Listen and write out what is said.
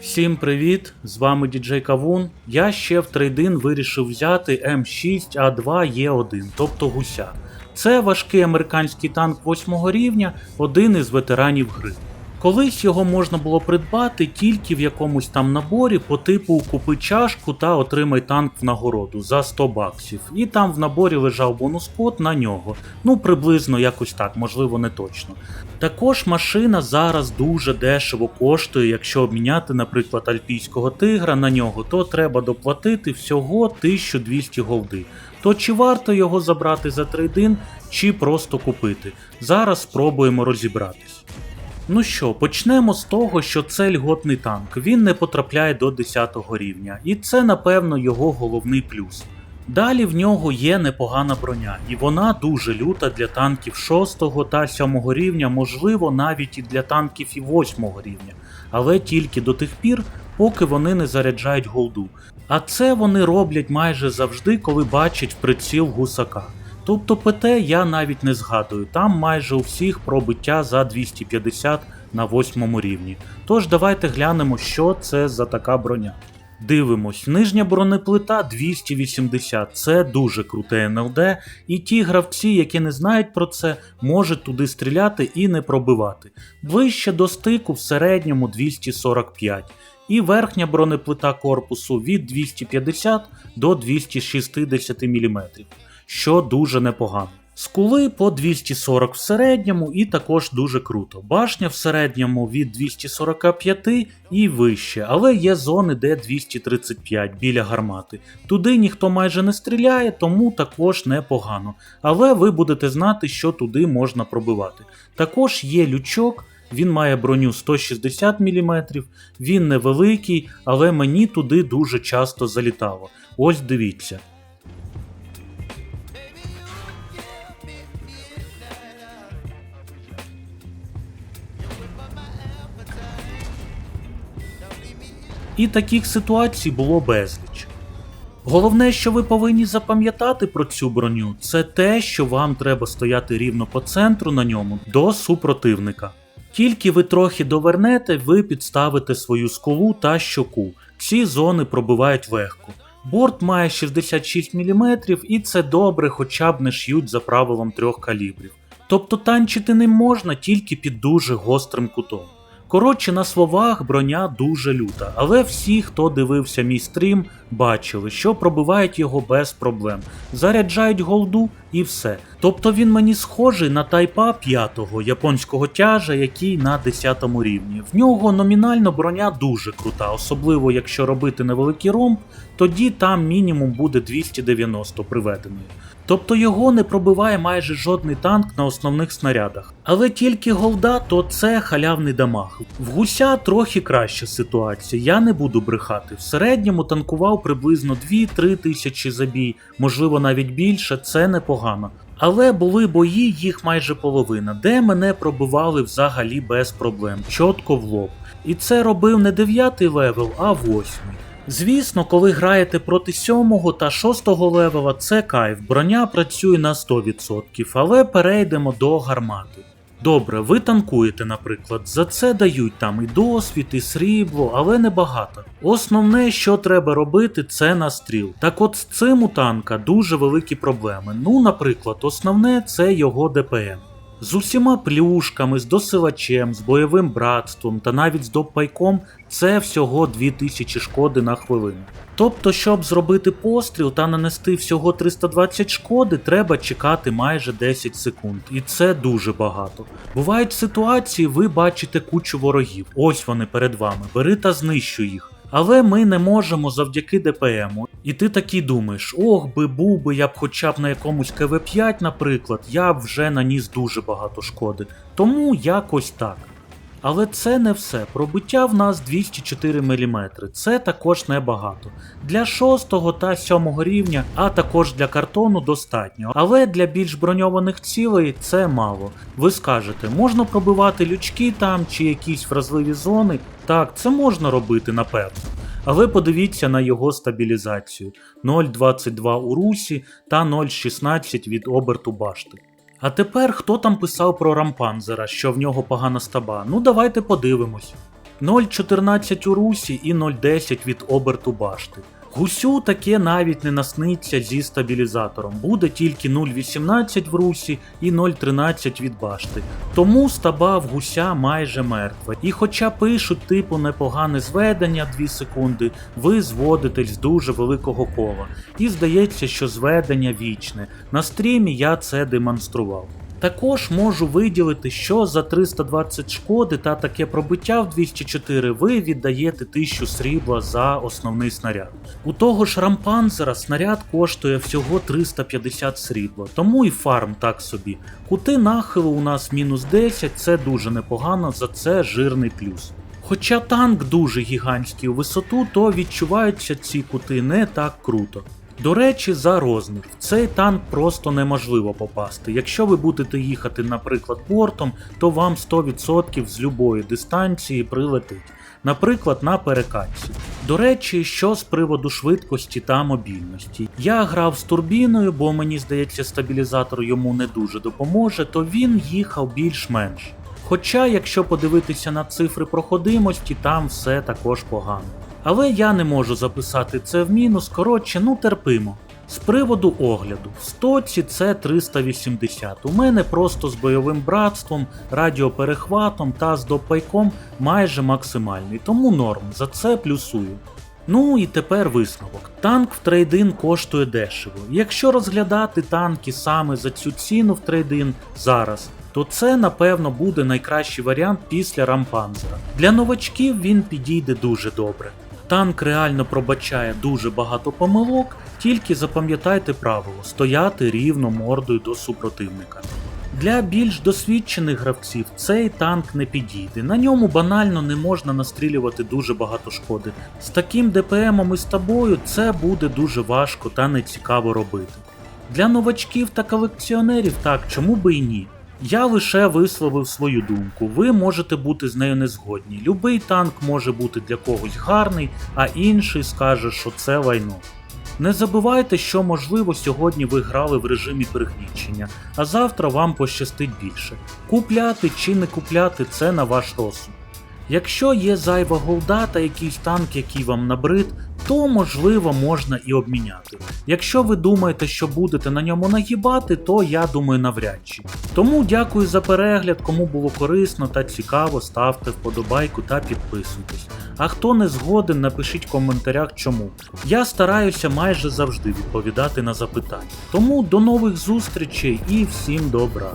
Всім привіт! З вами діджей Кавун. Я ще в трейдин вирішив взяти М6А2Е1, тобто гуся. Це важкий американський танк 8 рівня, один із ветеранів гри. Колись його можна було придбати тільки в якомусь там наборі по типу купи чашку та отримай танк в нагороду за 100 баксів. І там в наборі лежав бонус код на нього. Ну приблизно якось так, можливо, не точно. Також машина зараз дуже дешево коштує, якщо обміняти, наприклад, альпійського тигра на нього, то треба доплатити всього 1200 голди. То чи варто його забрати за трейдин, чи просто купити? Зараз спробуємо розібратись. Ну що, почнемо з того, що це льготний танк, він не потрапляє до 10 рівня, і це, напевно, його головний плюс. Далі в нього є непогана броня, і вона дуже люта для танків 6 та 7 рівня, можливо, навіть і для танків і 8 рівня, але тільки до тих пір, поки вони не заряджають голду. А це вони роблять майже завжди, коли бачать в приціл гусака. Тобто ПТ я навіть не згадую, там майже у всіх пробиття за 250 на 8 рівні. Тож давайте глянемо, що це за така броня. Дивимось, нижня бронеплита 280, це дуже круте НЛД, і ті гравці, які не знають про це, можуть туди стріляти і не пробивати. Вище до стику в середньому 245. І верхня бронеплита корпусу від 250 до 260 мм, що дуже непогано. Скули по 240 в середньому і також дуже круто. Башня в середньому від 245 і вище, але є зони, де 235 біля гармати. Туди ніхто майже не стріляє, тому також непогано. Але ви будете знати, що туди можна пробивати. Також є лючок. Він має броню 160 мм, він невеликий, але мені туди дуже часто залітало. Ось дивіться. І таких ситуацій було безліч. Головне, що ви повинні запам'ятати про цю броню, це те, що вам треба стояти рівно по центру на ньому до супротивника. Тільки ви трохи довернете, ви підставите свою скулу та щоку. Ці зони пробивають легко. Борт має 66 мм і це добре, хоча б не ш'ють за правилом трьох калібрів. Тобто танчити ним можна тільки під дуже гострим кутом. Коротше, на словах броня дуже люта, але всі, хто дивився мій стрім, бачили, що пробивають його без проблем, заряджають голду і все. Тобто він мені схожий на тайпа 5-го японського тяжа, який на 10 рівні. В нього номінально броня дуже крута, особливо якщо робити невеликий ромб, тоді там мінімум буде 290 приведеної. Тобто його не пробиває майже жодний танк на основних снарядах. Але тільки голда, то це халявний дамаг. В гуся трохи краща ситуація, я не буду брехати. В середньому танкував приблизно 2-3 тисячі забій, можливо навіть більше, це непогано. Але були бої, їх майже половина, де мене пробивали взагалі без проблем, чітко в лоб. І це робив не 9 левел, а 8. Звісно, коли граєте проти 7 та 6 левела, це кайф, броня працює на 100%, але перейдемо до гармати. Добре, ви танкуєте, наприклад, за це дають там і досвід, і срібло, але небагато. Основне, що треба робити, це настріл. Так от з цим у танка дуже великі проблеми. Ну, наприклад, основне це його ДПМ. З усіма плюшками, з досилачем, з бойовим братством та навіть з доппайком це всього 2000 шкоди на хвилину. Тобто, щоб зробити постріл та нанести всього 320 шкоди, треба чекати майже 10 секунд, і це дуже багато. Бувають ситуації, ви бачите кучу ворогів, ось вони перед вами, бери та знищуй їх. Але ми не можемо завдяки ДПМу. І ти такий думаєш, ох би був би я б хоча б на якомусь КВ5, наприклад, я б вже наніс дуже багато шкоди. Тому якось так. Але це не все. Пробиття в нас 204 мм. Це також небагато. Для 6 та 7 рівня, а також для картону достатньо. Але для більш броньованих цілей це мало. Ви скажете, можна пробивати лючки там чи якісь вразливі зони. Так, це можна робити, напевно. Але подивіться на його стабілізацію: 0,22 у русі та 0,16 від оберту башти. А тепер хто там писав про рампанзера, що в нього погана стаба? Ну давайте подивимось. 0,14 у русі і 0,10 від оберту башти. Гусю таке навіть не насниться зі стабілізатором, буде тільки 0,18 в русі і 0,13 від башти. Тому стаба в гуся майже мертва. І хоча пишуть типу непогане зведення 2 секунди, ви зводитесь з дуже великого кола. І здається, що зведення вічне. На стрімі я це демонстрував. Також можу виділити, що за 320 шкоди та таке пробиття в 204 ви віддаєте 1000 срібла за основний снаряд. У того ж рампанзера снаряд коштує всього 350 срібла, тому і фарм так собі. Кути нахилу у нас мінус 10, це дуже непогано, за це жирний плюс. Хоча танк дуже гігантський у висоту, то відчуваються ці кути не так круто. До речі, за розмір. В цей танк просто неможливо попасти. Якщо ви будете їхати, наприклад, бортом, то вам 100% з любої дистанції прилетить. Наприклад, на перекатці. До речі, що з приводу швидкості та мобільності. Я грав з турбіною, бо мені здається, стабілізатор йому не дуже допоможе, то він їхав більш-менш. Хоча, якщо подивитися на цифри проходимості, там все також погано. Але я не можу записати це в мінус, коротше, ну терпимо. З приводу огляду, в стоці це 380. У мене просто з бойовим братством, радіоперехватом та з допайком майже максимальний, тому норм, за це плюсую. Ну і тепер висновок. Танк в трейдин коштує дешево. Якщо розглядати танки саме за цю ціну в трейдин зараз, то це напевно буде найкращий варіант після рампанзера. Для новачків він підійде дуже добре. Танк реально пробачає дуже багато помилок, тільки запам'ятайте правило стояти рівно мордою до супротивника. Для більш досвідчених гравців цей танк не підійде. На ньому банально не можна настрілювати дуже багато шкоди. З таким ДПМом і з тобою це буде дуже важко та нецікаво робити. Для новачків та колекціонерів так, чому би і ні. Я лише висловив свою думку, ви можете бути з нею незгодні. Любий танк може бути для когось гарний, а інший скаже, що це лайно. Не забувайте, що можливо сьогодні ви грали в режимі пригнічення, а завтра вам пощастить більше. Купляти чи не купляти це на ваш розсуд. Якщо є зайва голда та якийсь танк, який вам набрид, то можливо можна і обміняти. Якщо ви думаєте, що будете на ньому нагибати, то я думаю навряд чи. Тому дякую за перегляд, кому було корисно та цікаво, ставте вподобайку та підписуйтесь. А хто не згоден, напишіть в коментарях чому. Я стараюся майже завжди відповідати на запитання. Тому до нових зустрічей і всім добра!